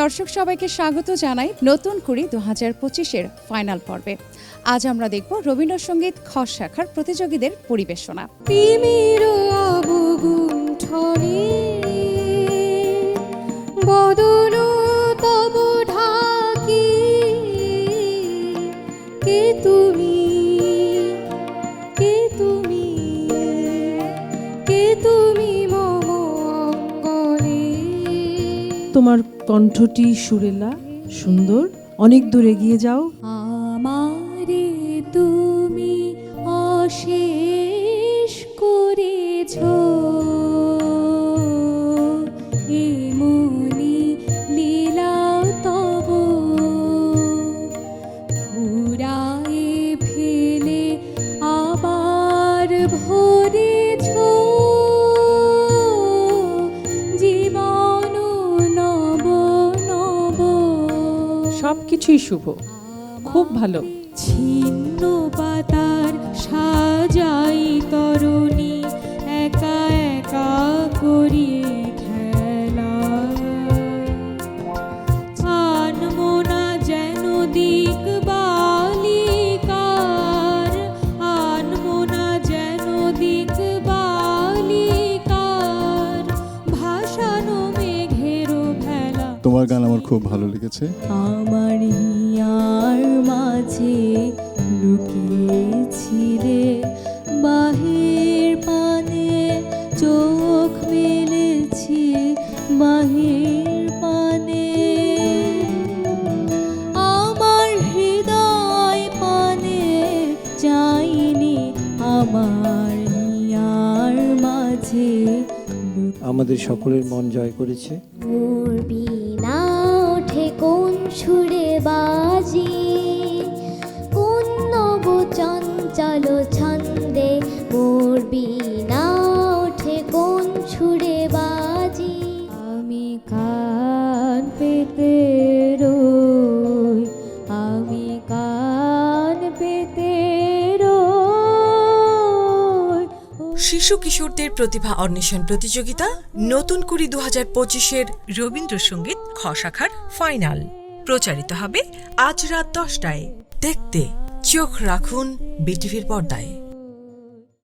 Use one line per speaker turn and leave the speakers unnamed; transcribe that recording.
দর্শক সবাইকে স্বাগত জানাই নতুন কুড়ি দু হাজার পঁচিশের ফাইনাল পর্বে। আজ আমরা দেখব রবীন্দ্রসঙ্গীত খ শাখার প্রতিযোগীদের পরিবেশনা।
তুমি, কে তুমি
তোমার কণ্ঠটি সুরেলা সুন্দর। অনেক দূর এগিয়ে যাও।
আমারে তুমি অশেষ করেছ।
সব কিছুই শুভ। খুব ভালো।
ছিন্ন পাতার সাজাই তরুণী।
তোমার গান আমার খুব ভালো লেগেছে।
আমার হিয়ার মাঝে লুকিয়েছিলে বাহির পানে চোখ মেলেছি বাহির পানে। আমার হৃদয় পানে চাইনি আমার হিয়ার মাঝে
আমাদের সকলের মন জয় করেছে।
সুরে বাজি। কোন নব চঞ্চল ছন্দে মোর বিনা ওঠে কোন সুরে বাজি।
আমি কান পেতে রই আমি কান পেতে
শিশু কিশোরদের প্রতিভা অন্বেষণ প্রতিযোগিতা নতুন কুড়ি দু হাজার পঁচিশের রবীন্দ্রসঙ্গীত খ শাখার ফাইনাল। প্রচারিত হবে আজ রাত দশটায়। দেখতে চোখ রাখুন বিটিভির পর্দায়।